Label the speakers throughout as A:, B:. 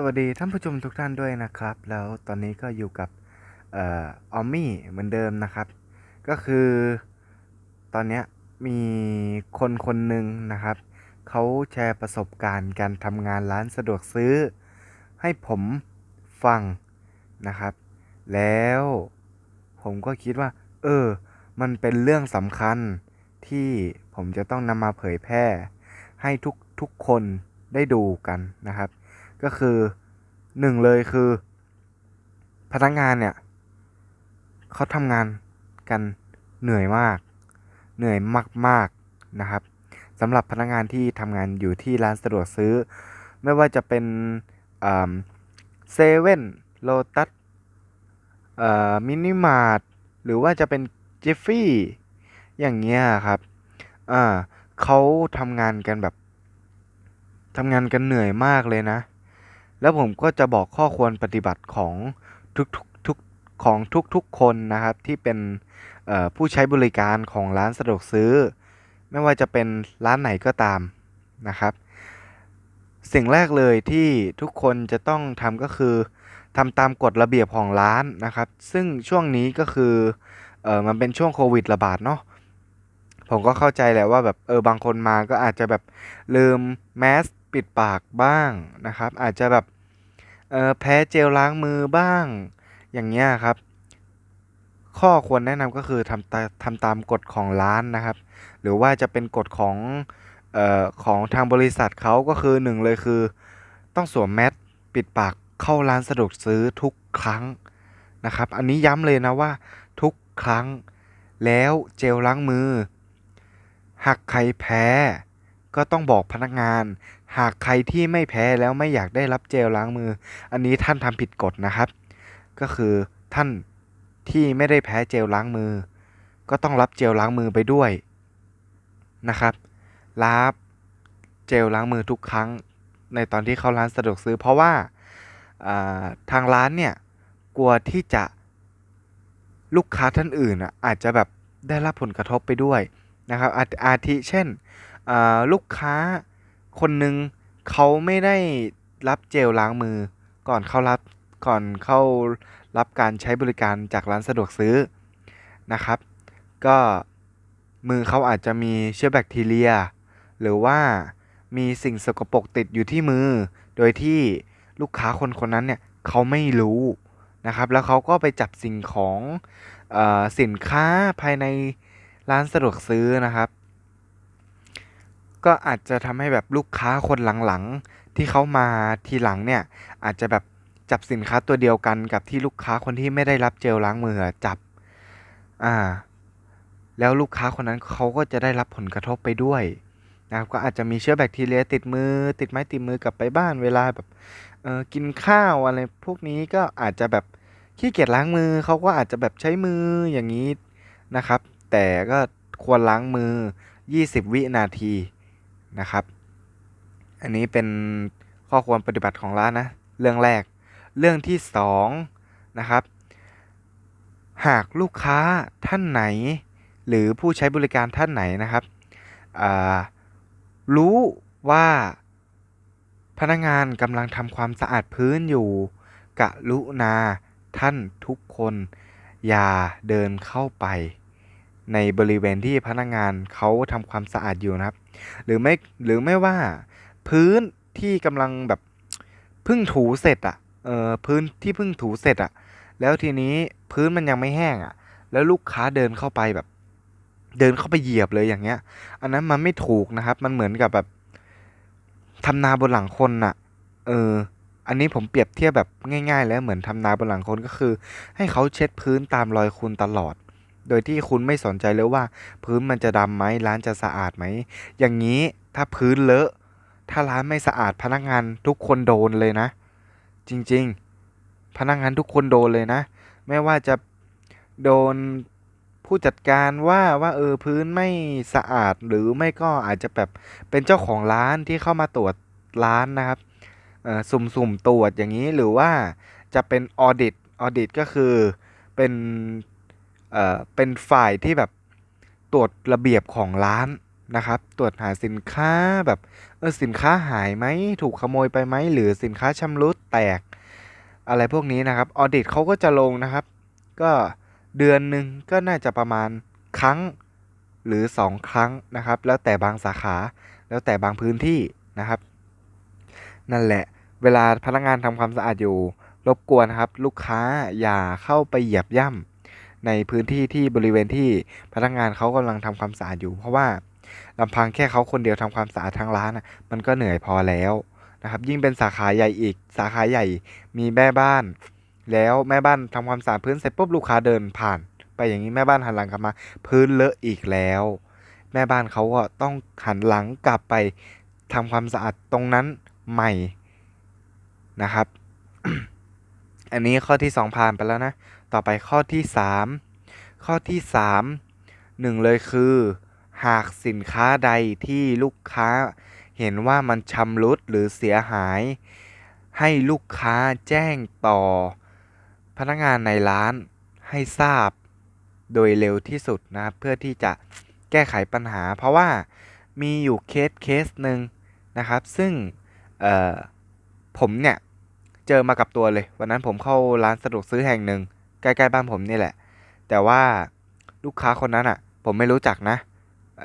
A: สวัสดีท่านผู้ชมทุกท่านด้วยนะครับ แล้วตอนนี้ก็อยู่กับเออมมี่เหมือนเดิมนะครับ ก็คือตอนนี้มีคนคนหนึ่งนะครับเขาแชร์ประสบการณ์การทำงานร้านสะดวกซื้อ ให้ผมฟังนะครับ แล้วผมก็คิดว่า เออ มันเป็นเรื่องสำคัญที่ผมจะต้องนำมาเผยแพร่ ให้ทุกทุกคนได้ดูกันนะครับ ก็คือหนึ่งเลยคือ พนักงานเนี่ยเขาทำงานกันเหนื่อยมาก เหนื่อยมากๆนะครับสำหรับพนักงานที่ทำงานอยู่ที่ร้านสะดวกซื้อ ไม่ว่าจะเป็นเซเว่นโลตัสมินิมาร์ทหรือว่าจะเป็นจิฟฟี่อย่างเงี้ยครับเขาทำงานกันแบบทำงานกันเหนื่อยมากเลยนะ แล้วผมก็จะบอกข้อควรปฏิบัติของทุกทุกทุกของทุกทุกคนนะครับที่เป็นผู้ใช้บริการของร้านสะดวกซื้อ ไม่ว่าจะเป็นร้านไหนก็ตามนะครับ สิ่งแรกเลยที่ทุกคนจะต้องทำก็คือทำตามกฎระเบียบของร้านนะครับ ซึ่งช่วงนี้ก็คือออมันเป็นช่วงโควิดระบาดเนาะผมก็เข้าใจแหละว่าแบบเออบางคนมาก็อาจจะแบบลืมแมสปิดปากบ้างนะครับ อาจจะแบบ เออแพ้เจลล้างมือบ้าง อย่างเงี้ยครับ ข้อควรแนะนำก็คือทำตาทำตามกฎของร้านนะครับ หรือว่าจะเป็นกฎของเอ่อของทางบริษัทเขาก็คือหนึ่งเลยคือ ต้องสวมแมสปิดปากเข้าร้านสะดวกซื้อทุกครั้งนะครับ อันนี้ย้ำเลยนะว่าทุกครั้งแล้วเจลล้างมือ หากใครแพ้ ก็ต้องบอกพนักงาน หากใครที่ไม่แพ้แล้วไม่อยากได้รับเจลล้างมือ อันนี้ท่านทำผิดกฎนะครับ ก็คือท่านที่ไม่ได้แพ้เจลล้างมือ ก็ต้องรับเจลล้างมือไปด้วยนะครับรับเจลล้างมือทุกครั้งในตอนที่เข้าร้านสะดวกซื้อ เพราะว่าาทางร้านเนี่ยกลัวที่จะลูกค้าท่านอื่นอะอาจจะแบบได้รับผลกระทบไปด้วยนะครับอาอาทิเช่นลูกค้า คนหนึ่งเขาไม่ได้รับเจลล้างมือ ก่อนเข้ารับก่อนเข้ารับการใช้บริการจากร้านสะดวกซื้อนะครับ ก็มือเขาอาจจะมีเชื้อแบคทีเรีย หรือว่ามีสิ่งสกปรกติดอยู่ที่มือ โดยที่ลูกค้าคนคนนั้นเนี่ยเขาไม่รู้นะครับ แล้วเขาก็ไปจับสิ่งของอสินค้าภายในร้านสะดวกซื้อนะครับ ก็อาจจะทำให้แบบลูกค้าคนหลังๆ ที่เขามาทีหลังเนี่ย อาจจะแบบจับสินค้าตัวเดียวกันกับที่ลูกค้าคนที่ไม่ได้รับเจลล้างมือจับ อ่า แล้วลูกค้าคนนั้นเขาก็จะได้รับผลกระทบไปด้วยนะครับก็อาจจะมีเชื้อแบคทีเรียติดมือ ติดไม้ติดมือกลับไปบ้านเวลาแบบเออกินข้าวอะไรพวกนี้ก็อาจจะแบบขี้เกียจล้างมือเขาก็อาจจะแบบใช้มืออย่างนี้นะครับ แต่ก็ควรล้างมือ 20 วินาที นะครับ อันนี้เป็นข้อควรปฏิบัติของร้านนะ เรื่องแรก เรื่องที่2นะครับ หากลูกค้าท่านไหน หรือผู้ใช้บริการท่านไหนนะครับ รู้ว่าพนักงานกำลังทำความสะอาดพื้นอยู่ กะลุนาท่านทุกคน อย่าเดินเข้าไป ในบริเวณที่พนักงานเขาทำความสะอาดอยู่นะครับ หรือไม่หรือไม่ว่าพื้นที่กำลังแบบเพิ่งถูเสร็จอะเออพื้นที่เพิ่งถูเสร็จอะแล้วทีนี้พื้นมันยังไม่แห้งอะแล้วลูกค้าเดินเข้าไปแบบ เดินเข้าไปเหยียบเลยอย่างเงี้ย อันนั้นมันไม่ถูกนะครับ มันเหมือนกับแบบทำนาบนหลังคนน่ะ เออ อันนี้ผมเปรียบเทียบแบบง่าย ๆ แล้วเหมือนทำนาบนหลังคนก็คือ ให้เขาเช็ดพื้นตามรอยคุณตลอด โดยที่คุณไม่สนใจเลยว่า พื้นมันจะดำไหมร้านจะสะอาดไหม อย่างนี้ถ้าพื้นเลอะ ถ้าร้านไม่สะอาดพนักงานทุกคนโดนเลยนะ จริงๆ พนักงานทุกคนโดนเลยนะ ไม่ว่าจะโดนผู้จัดการว่าว่าเออพื้นไม่สะอาดหรือไม่ก็อาจจะแบบเป็นเจ้าของร้านที่เข้ามาตรวจร้านนะครับสุ่มๆตรวจอย่างนี้หรือว่าจะเป็นออดิตออดิตก็คือเป็น เอ่อเป็นฝ่ายที่แบบตรวจระเบียบของร้านนะครับ ตรวจหาสินค้าแบบเออสินค้าหายไหมถูกขโมยไปไหมหรือสินค้าชำรุดแตก อะไรพวกนี้นะครับออดิตเขาก็จะลงนะครับ ก็เดือนหนึ่งก็น่าจะประมาณครั้งหรือ 2 ครั้งนะครับ แล้วแต่บางสาขาแล้วแต่บางพื้นที่นะครับ นั่นแหละเวลาพนักงานทำความสะอาดอยู่ รบกวนครับ ลูกค้าอย่าเข้าไปเหยียบย่ำ ในพื้นที่ที่บริเวณที่พนักงานเขากำลังทำความสะอาดอยู่ เพราะว่าลำพังแค่เขาคนเดียวทำความสะอาดทั้งร้านมันก็เหนื่อยพอแล้วนะครับ ยิ่งเป็นสาขาใหญ่อีกสาขาใหญ่มีแม่บ้าน แล้วแม่บ้านทำความสะอาดพื้นเสร็จปุ๊บลูกค้าเดินผ่าน ไปอย่างนี้แม่บ้านหันหลังกลับมา พื้นเลอะอีกแล้ว แม่บ้านเขาก็ต้องหันหลังกลับไปทำความสะอาดตรงนั้นใหม่นะครับ อันนี้ข้อที่ 2 ผ่านไปแล้วนะ ต่อไปข้อที่ 3 ข้อที่3หนึ่งเลยคือ หากสินค้าใดที่ลูกค้าเห็นว่ามันชำรุดหรือเสียหาย ให้ลูกค้าแจ้งต่อ พนักงานในร้านให้ทราบโดยเร็วที่สุดนะครับเพื่อที่จะแก้ไขปัญหา เพราะว่ามีอยู่เคสเคสหนึ่งนะครับ ซึ่งผมเนี่ย เจอมากับตัวเลย วันนั้นผมเข้าร้านสะดวกซื้อแห่งหนึ่ง ใกล้ๆบ้านผมนี่แหละ แต่ว่าลูกค้าคนนั้นอะ ผมไม่รู้จักนะ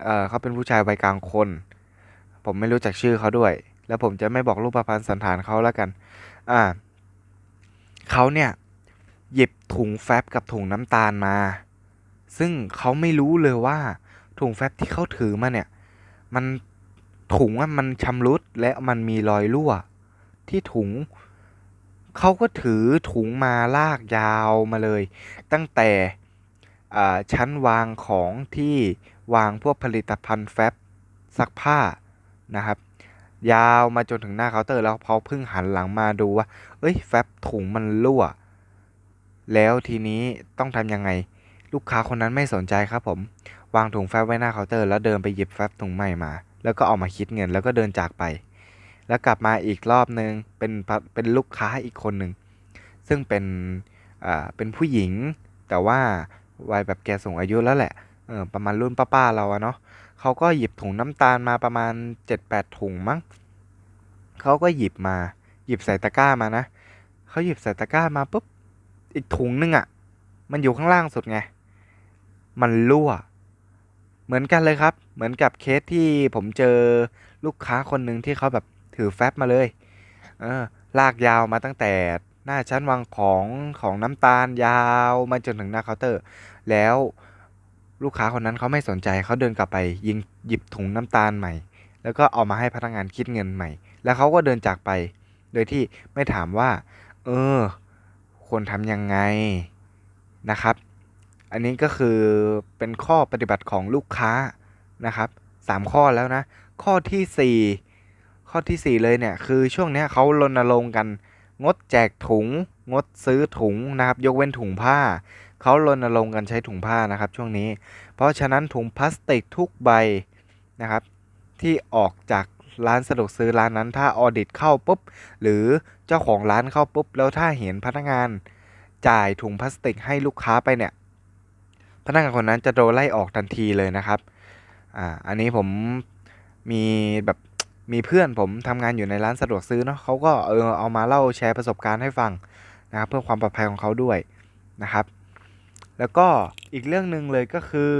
A: เออเขาเป็นผู้ชายวัยกลางคน ผมไม่รู้จักชื่อเขาด้วย แล้วผมจะไม่บอกรูปพรรณสันฐานเขาแล้วกัน อ่าเขาเนี่ยหยิบถุงแฟบกับถุงน้ำตาลมา ซึ่งเขาไม่รู้เลยว่าถุงแฟบที่เขาถือมาเนี่ย มันถุงอะมันชำรุดและมันมีรอยรั่ว ที่ถุง เขาก็ถือถุงมาลากยาวมาเลย ตั้งแต่ชั้นวางของที่วางพวกผลิตภัณฑ์แฟบซักผ้านะครับ ยาวมาจนถึงหน้าเคาน์เตอร์แล้วเขาเพิ่งหันหลังมาดูว่า เอ้ยแฟบถุงมันรั่ว แล้วทีนี้ต้องทำยังไง ลูกค้าคนนั้นไม่สนใจครับผม วางถุงแฟบไว้หน้าเคาน์เตอร์แล้วเดินไปหยิบแฟบถุงใหม่มา แล้วก็เอามาคิดเงินแล้วก็เดินจากไป แล้วกลับมาอีกรอบนึงเป็นเป็นลูกค้าอีกคนหนึ่งซึ่งเป็นอ่าเป็นผู้หญิง แต่ว่าวัยแบบแกสูงอายุแล้วแหละเออประมาณรุ่นป้าๆเราอะเนาะเขาก็หยิบถุงน้ำตาลมาประมาณ 7-8 ถุงมั้งเขาก็หยิบมา หยิบใส่ตะกร้ามานะเขาหยิบใส่ตะกร้ามาปุ๊บอีกถุงนึงอะ มันอยู่ข้างล่างสุดไง มันรั่ว เหมือนกันเลยครับ เหมือนกับเคสที่ผมเจอลูกค้าคนหนึ่งที่เขาแบบ ถือแฟบมาเลยเออลากยาวมาตั้งแต่หน้าชั้นวางของของน้ำตาลยาวมาจนถึงหน้าเคาน์เตอร์ แล้วลูกค้าคนนั้นเขาไม่สนใจเขาเดินกลับไปยิงหยิบถุงน้ำตาลใหม่ แล้วก็เอามาให้พนักงานคิดเงินใหม่ แล้วเขาก็เดินจากไป โดยที่ไม่ถามว่า เออควรทำยังไงนะครับ อันนี้ก็คือเป็นข้อปฏิบัติของลูกค้านะครับสามข้อแล้วนะ ข้อที่สี่ ข้อที่สี่เลยเนี่ยคือช่วงนี้เขารณรงค์กัน งดแจกถุง งดซื้อถุงนะครับ ยกเว้นถุงผ้าเขารณรงค์กันใช้ถุงผ้านะครับ ช่วงนี้ เพราะฉะนั้นถุงพลาสติกทุกใบนะครับ ที่ออกจากร้านสะดวกซื้อร้านนั้นถ้าออดิตเข้าปุ๊บ หรือเจ้าของร้านเข้าปุ๊บ แล้วถ้าเห็นพนักงานจ่ายถุงพลาสติกให้ลูกค้าไปเนี่ย พนักงานคนนั้นจะโดนไล่ออกทันทีเลยนะครับอ่าอันนี้ผมมีแบบ มีเพื่อนผมทำงานอยู่ในร้านสะดวกซื้อเนาะเขาก็เออเอามาเล่าแชร์ประสบการณ์ให้ฟังนะครับเพื่อความปลอดภัยของเขาด้วยนะครับ แล้วก็อีกเรื่องหนึ่งเลยก็คือ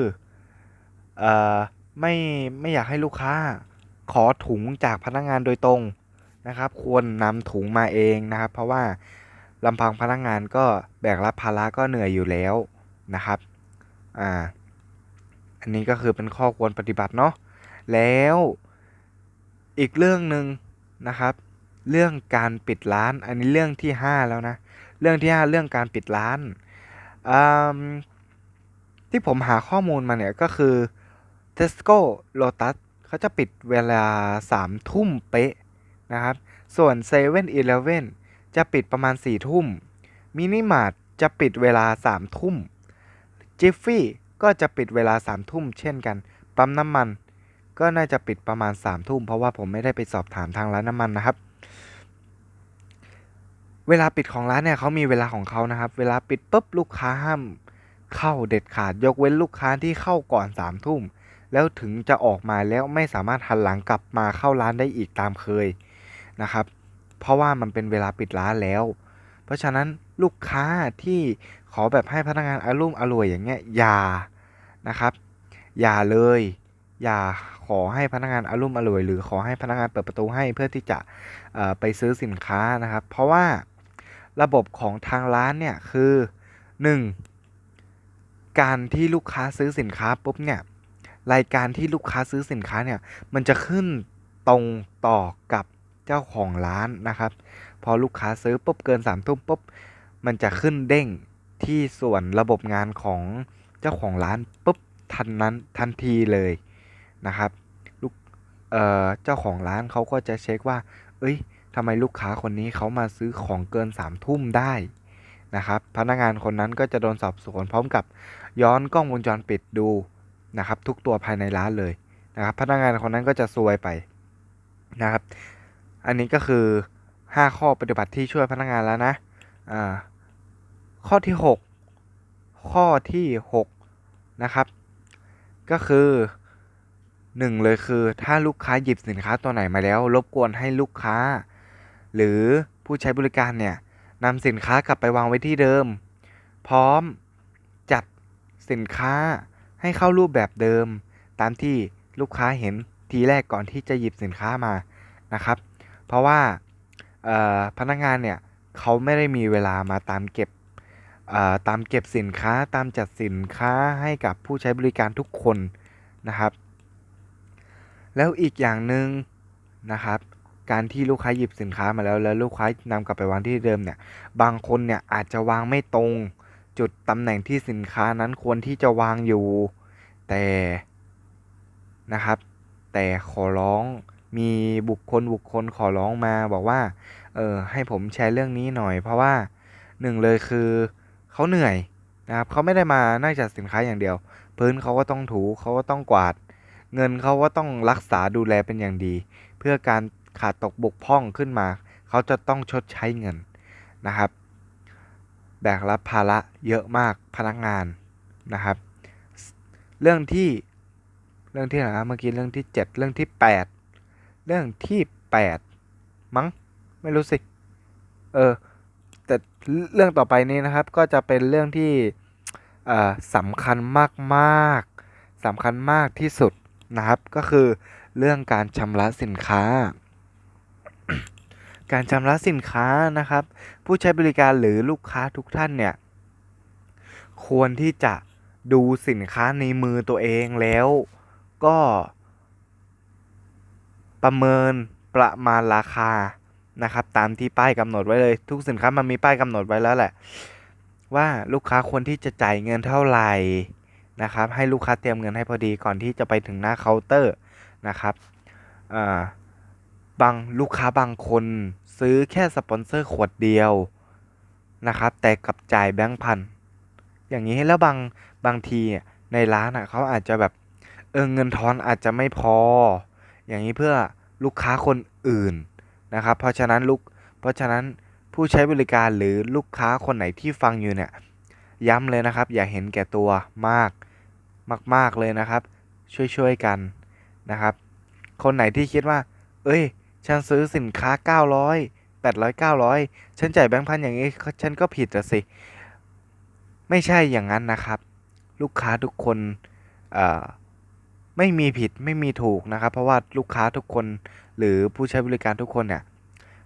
A: เอ่อไม่ไม่อยากให้ลูกค้าขอถุงจากพนักงานโดยตรงนะครับ ควรนำถุงมาเองนะครับ เพราะว่าลำพังพนักงานก็แบกรับภาระก็เหนื่อยอยู่แล้วนะครับอ่าอันนี้ก็คือเป็นข้อควรปฏิบัติเนาะแล้ว อีกเรื่องหนึ่งนะครับ เรื่องการปิดร้าน อันนี้เรื่องที่ 5 แล้วนะ เรื่องที่ 5 เรื่องการปิดร้านที่ผมหาข้อมูลมาเนี่ยก็คือ Tesco Lotus เขาจะปิดเวลา 3 ทุ่มเป๊ะนะครับ ส่วน 7 e เ e ่ e อจะปิดประมาณ 4 ทุ่ม มินิมาร์ทจะปิดเวลา 3 ทุ่มจิฟฟี่ก็จะปิดเวลา 3 ทุ่มเช่นกัน ปั๊มน้ำมัน ก็น่าจะปิดประมาณ3ทุ่มเพราะว่าผมไม่ได้ไปสอบถามทางร้านน้ำมันนะครับ เวลาปิดของร้านเนี่ยเขามีเวลาของเขานะครับ เวลาปิดปุ๊บลูกค้าห้ามเข้าเด็ดขาดยกเว้นลูกค้าที่เข้าก่อน3ทุ่มแล้วถึงจะออกมาแล้วไม่สามารถหันหลังกลับมาเข้าร้านได้อีกตามเคยนะครับ เพราะว่ามันเป็นเวลาปิดร้านแล้ว เพราะฉะนั้นลูกค้าที่ขอแบบให้พนักงานอารมุ่มอร่วยอย่างเงี้ยอย่านะครับ อย่าเลย อย่า ขอให้พนักงานอารมุ่มอร่วย หรือขอให้พนักงานเปิดประตูให้เพื่อที่จะไปซื้อสินค้านะครับ เพราะว่าระบบของทางร้านเนี่ยคือ 1. การที่ลูกค้าซื้อสินค้าปุ๊บเนี่ยรายการที่ลูกค้าซื้อสินค้าเนี่ยมันจะขึ้นตรงต่อกับเจ้าของร้านนะครับ พอลูกค้าซื้อปุ๊บเกิน3ามทุ่มปุ๊บมันจะขึ้นเด้งที่ส่วนระบบงานของเจ้าของร้านปุ๊บทันนั้นทันทีเลย นะครับลูกเอ่อเจ้าของร้านเขาก็จะเช็คว่า เอ้ยทำไมลูกค้าคนนี้เขามาซื้อของเกิน3ามทุ่มได้นะครับ พนักงานคนนั้นก็จะโดนสอบสวนพร้อมกับย้อนกล้องวงจรปิดดูนะครับ ทุกตัวภายในร้านเลยนะครับ พนักงานคนนั้นก็จะซวยไปนะครับ อันนี้ก็คือ 5 ข้อปฏิบัติที่ช่วยพนักงานแล้วนะอ่าข้อที่ 6 ข้อที่6นะครับ ก็คือ 1เลยคือถ้าลูกค้าหยิบสินค้าตัวไหนมาแล้ว รบกวนให้ลูกค้า หรือผู้ใช้บริการเนี่ยนำสินค้ากลับไปวางไว้ที่เดิม พร้อมจัดสินค้าให้เข้ารูปแบบเดิม ตามที่ลูกค้าเห็นทีแรกก่อนที่จะหยิบสินค้ามานะครับ เพราะว่าพนักงานเนี่ยเขาไม่ได้มีเวลามาตามเก็บตามเก็บสินค้าตามจัดสินค้าให้กับผู้ใช้บริการทุกคนนะครับ แล้วอีกอย่างหนึ่งนะครับ การที่ลูกค้าหยิบสินค้ามาแล้วแล้วลูกค้านำกลับไปวางที่เดิมเนี่ย บางคนเนี่ยอาจจะวางไม่ตรง จุดตำแหน่งที่สินค้านั้นควรที่จะวางอยู่ แต่นะครับ แต่ขอร้องมีบุคคลบุคคลขอร้องมาบอกว่า เออให้ผมแชร์เรื่องนี้หน่อย เพราะว่าหนึ่งเลยคือเขาเหนื่อยนะครับเขาไม่ได้มาน่าจัดสินค้าอย่างเดียว พื้นเขาก็ต้องถูเขาก็ต้องกวาด เงินเขาก็ต้องรักษาดูแลเป็นอย่างดี เพื่อการขาดตกบกพร่องขึ้นมา เขาจะต้องชดใช้เงินนะครับ แบกรับภาระเยอะมากพนักงานนะครับ เรื่องที่เรื่องที่ไหนเมื่อกี้เรื่องที่ 7 เรื่องที่ 8 เรื่องที่ 8 มั้งไม่รู้สิเออแต่เรื่องต่อไปนี้นะครับก็จะเป็นเรื่องที่สำคัญมากๆสำคัญมากที่สุด นะครับ ก็คือเรื่องการชำระสินค้า การชำระสินค้านะครับ ผู้ใช้บริการหรือลูกค้าทุกท่านเนี่ย ควรที่จะดูสินค้าในมือตัวเองแล้วก็ ประเมินประมาณราคานะครับ ตามที่ป้ายกำหนดไว้เลย ทุกสินค้ามันมีป้ายกำหนดไว้แล้วแหละ ว่าลูกค้าควรที่จะจ่ายเงินเท่าไหร่ นะครับ ให้ลูกค้าเตรียมเงินให้พอดีก่อนที่จะไปถึงหน้าเคาน์เตอร์นะครับบางลูกค้าบางคนซื้อแค่สปอนเซอร์ขวดเดียวนะครับ แต่กับจ่ายแบงค์พันอย่างนี้แล้วบางบางทีในร้านอะเขาอาจจะแบบเออเงินทอนอาจจะไม่พอ อย่างนี้เพื่อลูกค้าคนอื่นนะครับ เพราะฉะนั้นลูกเพราะฉะนั้นผู้ใช้บริการหรือลูกค้าคนไหนที่ฟังอยู่เนี่ย ย้ำเลยนะครับ อย่าเห็นแก่ตัวมากมาก ๆ เลยนะครับ ช่วยๆกันนะครับ คนไหนที่คิดว่า เอ้ย ฉันซื้อสินค้า 900 800 900 ฉันจ่ายแบงค์พันอย่างนี้ ฉันก็ผิดอะสิ ไม่ใช่อย่างนั้นนะครับ ลูกค้าทุกคนไม่มีผิดไม่มีถูกนะครับ เพราะว่าลูกค้าทุกคนหรือผู้ใช้บริการทุกคนเนี่ย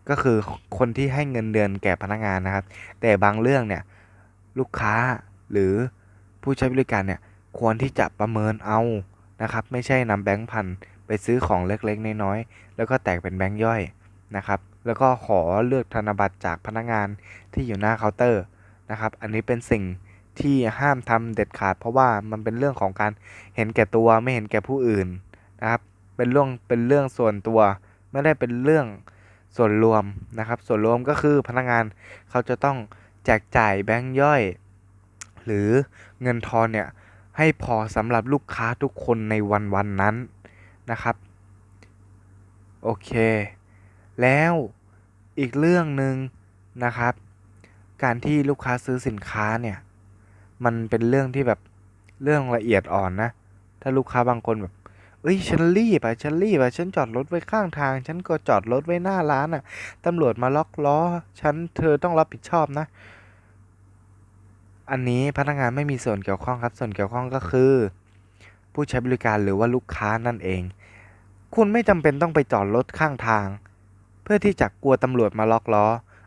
A: ก็คือคนที่ให้เงินเดือนแก่พนักงานนะครับ แต่บางเรื่องเนี่ย ลูกค้าหรือผู้ใช้บริการเนี่ยควรที่จะประเมินเอานะครับ ไม่ใช่นำแบงค์พันไปซื้อของเล็กๆน้อยๆแล้วก็แตกเป็นแบงค์ย่อยนะครับ แล้วก็ขอเลือกธนบัตรจากพนักงานที่อยู่หน้าเคาน์เตอร์นะครับ อันนี้เป็นสิ่งที่ห้ามทำเด็ดขาด เพราะว่ามันเป็นเรื่องของการเห็นแก่ตัวไม่เห็นแก่ผู้อื่นนะครับ เป็นเรื่องเป็นเรื่องส่วนตัว ไม่ได้เป็นเรื่องส่วนรวมนะครับ ส่วนรวมก็คือพนักงานเขาจะต้อง แจกจ่ายแบงค์ย่อย หรือเงินทอนเนี่ยให้พอสำหรับลูกค้าทุกคนในวันวันนั้นนะครับ โอเค แล้วอีกเรื่องหนึ่งนะครับ การที่ลูกค้าซื้อสินค้าเนี่ย มันเป็นเรื่องที่แบบเรื่องละเอียดอ่อนนะ ถ้าลูกค้าบางคนแบบเอ้ยฉันรีบอะฉันรีบอะฉันจอดรถไว้ข้างทาง ฉันก็จอดรถไว้หน้าร้านอะตำรวจมาล็อกล้อ ฉันเธอต้องรับผิดชอบนะ อันนี้พนักงานไม่มีส่วนเกี่ยวข้องครับ ส่วนเกี่ยวข้องก็คือ ผู้ใช้บริการหรือว่าลูกค้านั่นเอง คุณไม่จำเป็นต้องไปจอดรถข้างทาง เพื่อที่จะกลัวตำรวจมาล็อกล้อ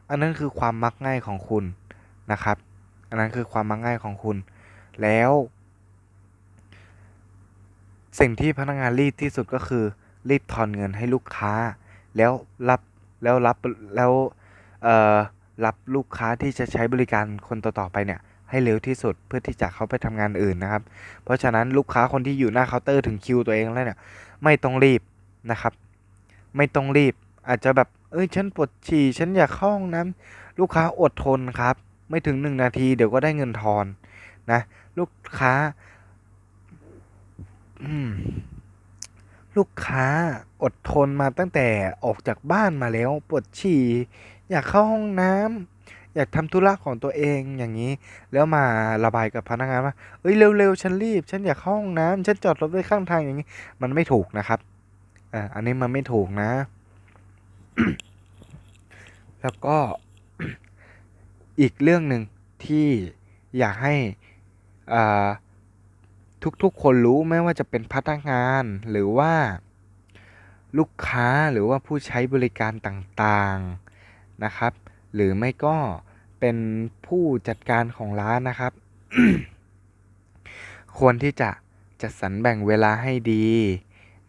A: อันนั้นคือความมักง่ายของคุณนะครับ อันนั้นคือความมักง่ายของคุณ แล้ว สิ่งที่พนักงานรีบที่สุดก็คือรีบทอนเงินให้ลูกค้า แล้วรับแล้วรับแล้วเอ่อรับลูกค้าที่จะใช้บริการคนต่อๆไปเนี่ย ให้เร็วที่สุดเพื่อที่จะเขาไปทำงานอื่นนะครับ เพราะฉะนั้นลูกค้าคนที่อยู่หน้าเคาน์เตอร์ถึงคิวตัวเองแล้วเนี่ยไม่ต้องรีบนะครับ ไม่ต้องรีบอาจจะแบบเอ้ยฉันปวดฉี่ฉันอยากเข้าห้องน้ำลูกค้าอดทนครับ ไม่ถึงหนึ่งนาทีเดี๋ยวก็ได้เงินทอนนะลูกค้าลูกค้าอดทนมาตั้งแต่ออกจากบ้านมาแล้วปวดฉี่อยากเข้าห้องน้ำ อยากทำธุระของตัวเองอย่างนี้ แล้วมาระบายกับพนักงานว่าเอ้ยเร็วๆฉันรีบ ฉันอยากเข้าห้องน้ำฉันจอดรถไว้ข้างทางอย่างนี้ มันไม่ถูกนะครับอ่าอันนี้มันไม่ถูกนะ แล้วก็อีกเรื่องหนึ่งที่อยากให้อ่าทุกๆ คนรู้ไม่ว่าจะเป็นพนักงานหรือว่าลูกค้าหรือว่าผู้ใช้บริการต่างๆนะครับ หรือไม่ก็เป็นผู้จัดการของร้านนะครับ ควรที่จะจัดสรรแบ่งเวลาให้ดี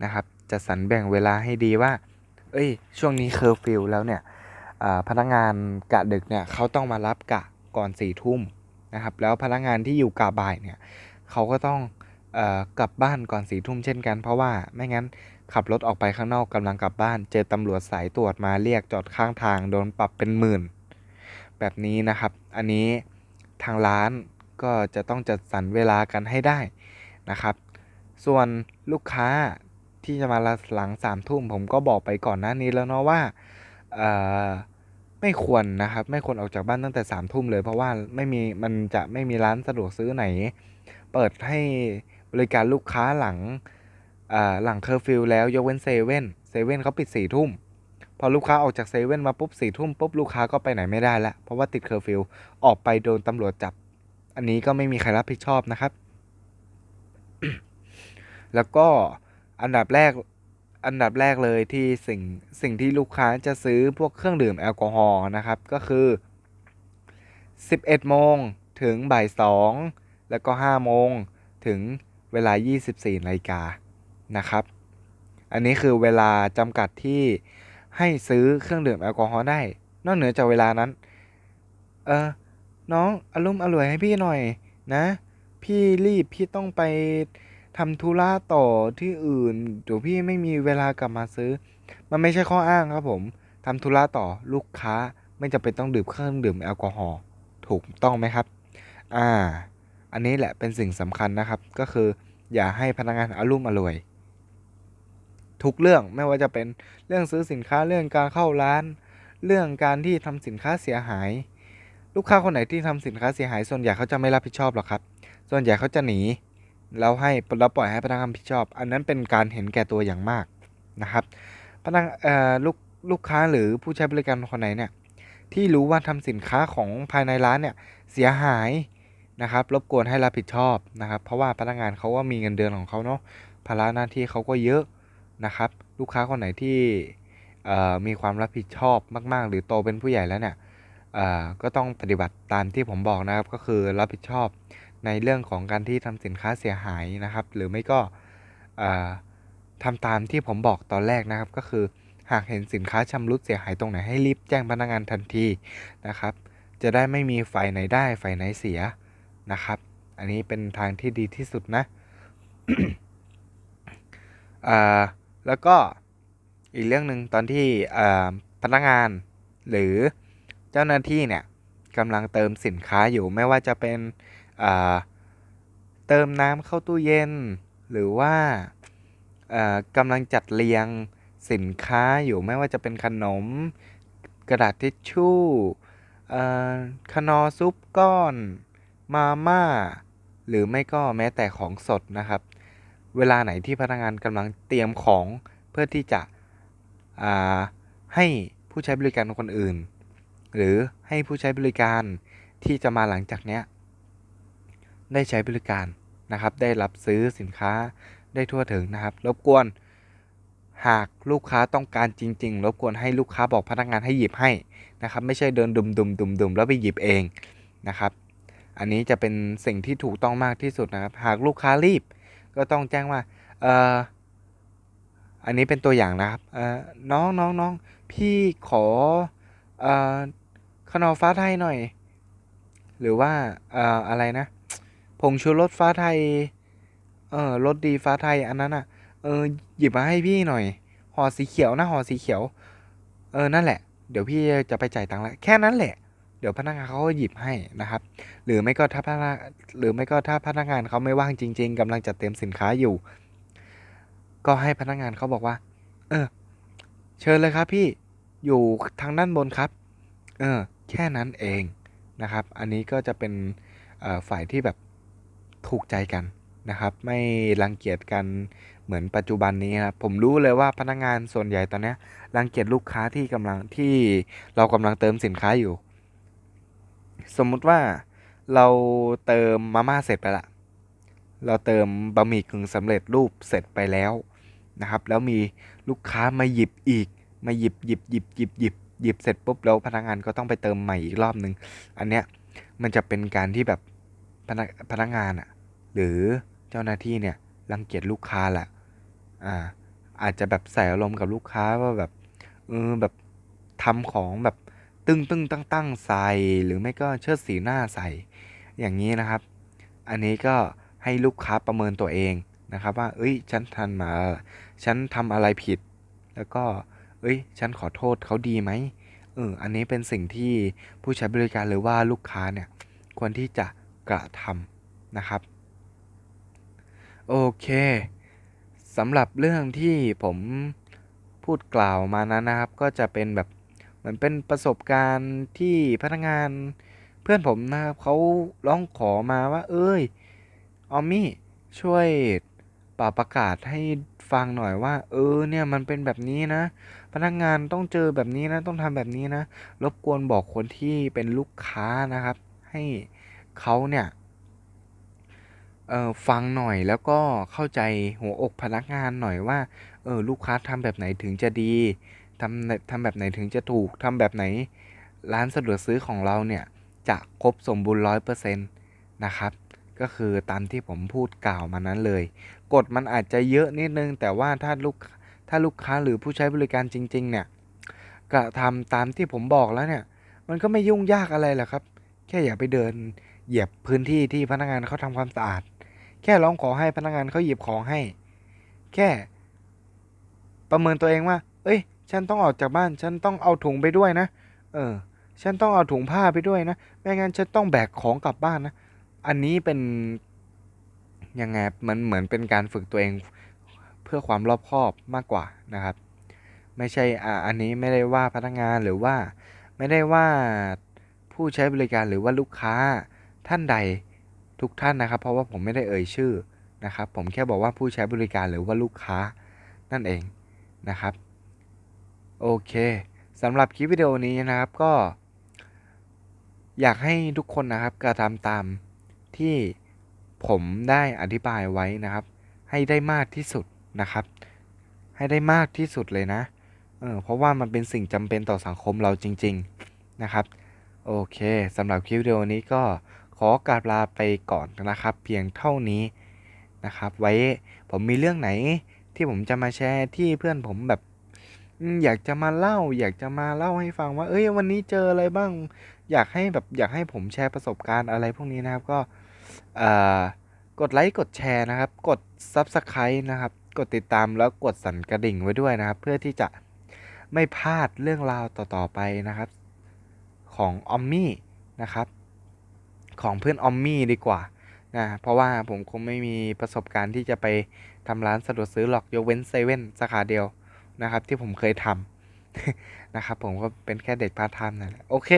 A: นะครับจัดสรรแบ่งเวลาให้ดีว่า เอ้ย ช่วงนี้เคอร์ฟิวแล้วเนี่ยพนักงานกะดึกเนี่ยเขาต้องมารับกะก่อนสี่ทุ่มนะครับ แล้วพนักงานที่อยู่กะบ่ายเนี่ยเขาก็ต้องอกลับบ้านก่อนสี่ทุ่มเช่นกัน เพราะว่าไม่งั้น ขับรถออกไปข้างนอกกำลังกลับบ้าน เจอตำรวจสายตรวจมาเรียกจอดข้างทางโดนปรับเป็นหมื่น แบบนี้นะครับ อันนี้ทางร้านก็จะต้องจัดสรรเวลากันให้ได้นะครับ ส่วนลูกค้าที่จะมาหลังสามทุ่มผมก็บอกไปก่อนหน้านี้แล้วเนาะว่าไม่ควรนะครับ ไม่ควรออกจากบ้านตั้งแต่สามทุ่มเลย เพราะว่าไม่มีมันจะไม่มีร้านสะดวกซื้อไหน เปิดให้บริการลูกค้าหลัง หลังเคอร์ฟิวแล้วยกเว้นเซเว่นเซเว่นเขาปิดสี่ทุ่มพอลูกค้าออกจากเซเว่นมาปุ๊บสี่ทุ่มปุ๊บลูกค้าก็ไปไหนไม่ได้ล้วเพราะว่าติดเคอร์ฟิวออกไปโดนตำรวจจับ อันนี้ก็ไม่มีใครรับผิดชอบนะครับ แล้วก็อันดับแรกอันดับแรกเลยที่สิ่งสิ่งที่ลูกค้าจะซื้อพวกเครื่องดื่มแอลกอฮอล์นะครับ ก็คือ 11 โมงถึงบ่าย 2 แล้วก็ 5 โมงถึงเวลา 24นาฬิกา นะครับ อันนี้คือเวลาจำกัดที่ให้ซื้อเครื่องดื่มแอลกอฮอล์ได้ นอกเหนือจากเวลานั้น เออน้องอารมณ์อร่วยให้พี่หน่อยนะ พี่รีบพี่ต้องไปทำธุระต่อที่อื่นเดี๋ยวพี่ไม่มีเวลากลับมาซื้อ มันไม่ใช่ข้ออ้างครับผมทำธุระต่อลูกค้าไม่จำเป็นต้องดื่มเครื่องดื่มแอลกอฮอล์ถูกต้องไหมครับ อ่า อันนี้แหละเป็นสิ่งสำคัญนะครับ ก็คืออย่าให้พนักงานอารมณ์อร่วย ทุกเรื่องไม่ว่าจะเป็นเรื่องซื้อสินค้าเรื่องการเข้าร้าน เรื่องการที่ทำสินค้าเสียหาย ลูกค้าคนไหนที่ทำสินค้าเสียหาย ส่วนใหญ่เขาจะไม่รับผิดชอบหรอกครับ ส่วนใหญ่เขาจะหนีแล้วให้เราปล่อยให้พนักงานรับผิดชอบ อันนั้นเป็นการเห็นแก่ตัวอย่างมากนะครับพนักลูกลูกค้าหรือผู้ใช้บริการคนไหนเนี่ยที่รู้ว่าทำสินค้าของภายในร้านเนี่ยเสียหายนะครับรบกวนให้รับผิดชอบนะครับ เพราะว่าพนักงานเขาก็มีเงินเดือนของเขาเนาะภาระหน้าที่เขาก็เยอะ นะครับ ลูกค้าคนไหนที่มีความรับผิดชอบมาก ๆ หรือโตเป็นผู้ใหญ่แล้วเนี่ยก็ต้องปฏิบัติตามที่ผมบอกนะครับ ก็คือรับผิดชอบในเรื่องของการที่ทำสินค้าเสียหายนะครับ หรือไม่ก็เอ่อทำตามที่ผมบอกตอนแรกนะครับ ก็คือหากเห็นสินค้าชำรุดเสียหายตรงไหนให้รีบแจ้งพนักงานทันทีนะครับ จะได้ไม่มีฝ่ายไหนได้ฝ่ายไหนเสียนะครับ อันนี้เป็นทางที่ดีที่สุดนะอ่า แล้วก็อีกเรื่องหนึ่งตอนที่พนักงานหรือเจ้าหน้าที่เนี่ยกำลังเติมสินค้าอยู่ไม่ว่าจะเป็นเติมน้ำเข้าตู้เย็น หรือว่ากำลังจัดเรียงสินค้าอยู่ไม่ว่าจะเป็นขนม กระดาษทิชชู่เอ่อคนอซุปก้อน มาม่า หรือไม่ก็แม้แต่ของสดนะครับ เวลาไหนที่พนักงานกำลังเตรียมของเพื่อที่จะให้ผู้ใช้บริการคนอื่น หรือให้ผู้ใช้บริการที่จะมาหลังจากเนี้ยได้ใช้บริการนะครับ ได้รับซื้อสินค้าได้ทั่วถึงนะครับ รบกวนหากลูกค้าต้องการจริง ๆ รบกวนให้ลูกค้าบอกพนักงานให้หยิบให้นะครับ ไม่ใช่เดินดุมดุมดุมดุมแล้วไปหยิบเองนะครับ อันนี้จะเป็นสิ่งที่ถูกต้องมากที่สุดนะครับ หากลูกค้ารีบ ก็ต้องแจ้งว่าเอออันนี้เป็นตัวอย่างนะครับเออน้องน้องน้องพี่ขอเออขนมฟ้าไทยหน่อย หรือว่าเอออะไรนะผงชูรสฟ้าไทยเออรสดีฟ้าไทยอันนั้นอะเออหยิบมาให้พี่หน่อยห่อสีเขียวนะห่อสีเขียว เออนั่นแหละ เดี๋ยวพี่จะไปจ่ายตังค์แล้วแค่นั้นแหละ เดี๋ยวพนักงานเขาก็หยิบให้นะครับ หรือไม่ก็ถ้าพนักหรือไม่ก็ถ้าพนักงานเขาไม่ว่างจริง ๆกำลังจัดเตรียมสินค้าอยู่ ก็ให้พนักงานเขาบอกว่า เออ เชิญเลยครับพี่อยู่ทางด้านบนครับ เออ แค่นั้นเองนะครับ อันนี้ก็จะเป็นฝ่ายที่แบบถูกใจกันนะครับ ไม่รังเกียจกันเหมือนปัจจุบันนี้นะครับผมรู้เลยว่าพนักงานส่วนใหญ่ตอนนี้รังเกียจลูกค้าที่กำลังที่เรากำลังเติมสินค้าอยู่ สมมุติว่าเราเติมมาม่าเสร็จไปละ เราเติมบะหมี่กึ่งสำเร็จรูปเสร็จไปแล้วนะครับ แล้วมีลูกค้ามาหยิบอีก มาหยิบหยิบหยิบหยิบหยิบหยิบเสร็จปุ๊บแล้วพนักงานก็ต้องไปเติมใหม่อีกรอบนึง อันเนี้ยมันจะเป็นการที่แบบพนักพนักงานอะหรือเจ้าหน้าที่เนี่ยรังเกียจลูกค้าแหละอ่าอาจจะแบบใส่อารมณ์กับลูกค้าว่าแบบเออแบบทำของแบบ ตึ้งตึ้งตั้งตั้งใส่หรือไม่ก็เชิดสีหน้าใส่ อย่างนี้นะครับ อันนี้ก็ให้ลูกค้าประเมินตัวเองนะครับว่า เอ้ย ฉันทันมา ฉันทำอะไรผิด แล้วก็ เอ้ย ฉันขอโทษเขาดีไหมเออ อันนี้เป็นสิ่งที่ผู้ใช้บริการหรือว่าลูกค้าเนี่ย ควรที่จะกระทำนะครับ โอเคสำหรับเรื่องที่ผมพูดกล่าวมานั้นนะครับ ก็จะเป็นแบบ เหมือนเป็นประสบการณ์ที่พนักงานเพื่อนผมนะครับเขาร้องขอมาว่า เอ้ยออมมี่ช่วยป่าประกาศให้ฟังหน่อยว่า เออเนี่ยมันเป็นแบบนี้นะ พนักงานต้องเจอแบบนี้นะ ต้องทำแบบนี้นะ รบกวนบอกคนที่เป็นลูกค้านะครับ ให้เขาเนี่ยเออฟังหน่อยแล้วก็เข้าใจหัวอกพนักงานหน่อยว่าเออลูกค้าทำแบบไหนถึงจะดี ทำทำแบบไหนถึงจะถูกทำแบบไหน ร้านสะดวกซื้อของเราเนี่ยจะครบสมบูรณ์ร้อยเปอร์เซ็นต์นะครับก็คือตามที่ผมพูดกล่าวมานั้นเลย กฎมันอาจจะเยอะนิดนึง แต่ว่าถ้าลูกถ้าลูกค้าหรือผู้ใช้บริการจริง ๆ เนี่ยกระทำตามที่ผมบอกแล้วเนี่ย มันก็ไม่ยุ่งยากอะไรหรอกครับ แค่อย่าไปเดิน เหยียบพื้นที่ที่พนักงานเขาทำความสะอาด แค่ร้องขอให้พนักงานเขาหยิบของให้ แค่ ประเมินตัวเองว่า เอ้ย ฉันต้องออกจากบ้าน ฉันต้องเอาถุงไปด้วยนะ เออ ฉันต้องเอาถุงผ้าไปด้วยนะ ไม่งั้นฉันต้องแบกของกลับบ้านนะ อันนี้เป็นยังไง มันเหมือนเป็นการฝึกตัวเองเพื่อความรอบคอบมากกว่านะครับ ไม่ใช่ อ่า อันนี้ไม่ได้ว่าพนักงานหรือว่า ไม่ได้ว่าผู้ใช้บริการหรือว่าลูกค้าท่านใดทุกท่านนะครับ เพราะว่าผมไม่ได้เอ่ยชื่อนะครับ ผมแค่บอกว่าผู้ใช้บริการหรือว่าลูกค้านั่นเองนะครับ โอเคสำหรับคลิปวิดีโอนี้นะครับก็ อยากให้ทุกคนนะครับกระทำตามที่ผมได้อธิบายไว้นะครับ ให้ได้มากที่สุดนะครับ ให้ได้มากที่สุดเลยนะเออเพราะว่ามันเป็นสิ่งจำเป็นต่อสังคมเราจริง ๆนะครับ โอเคสำหรับคลิปวิดีโอนี้ก็ขอกราบลาไปก่อนนะครับ เพียงเท่านี้นะครับ ไว้ผมมีเรื่องไหนที่ผมจะมาแชร์ที่เพื่อนผมแบบ อยากจะมาเล่า อยากจะมาเล่าให้ฟังว่า เอ้ยวันนี้เจออะไรบ้าง อยากให้แบบอยากให้ผมแชร์ประสบการณ์อะไรพวกนี้นะครับก็กดไลค์กดแชร์นะครับ กด Subscribe นะครับ กดติดตามแล้วกดสั่นกระดิ่งไว้ด้วยนะครับ เพื่อที่จะไม่พลาดเรื่องราวต่อๆไปนะครับ ของออมมี่นะครับ ของเพื่อนออมมี่ดีกว่านะเพราะว่าผมคงไม่มีประสบการณ์ที่จะไปทำร้านสะดวกซื้อหรอกยกเว้นเซเว่นสาขาเดียว นะครับ ที่ผมเคยทำนะครับ ผมก็เป็นแค่เด็กพาร์ทไทม์นั่นแหละโอเค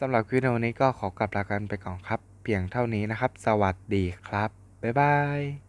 A: สำหรับคลิปวิดีโอนี้ก็ขอกลับลากันไปก่อนครับ เพียงเท่านี้นะครับ สวัสดีครับ บ๊ายบาย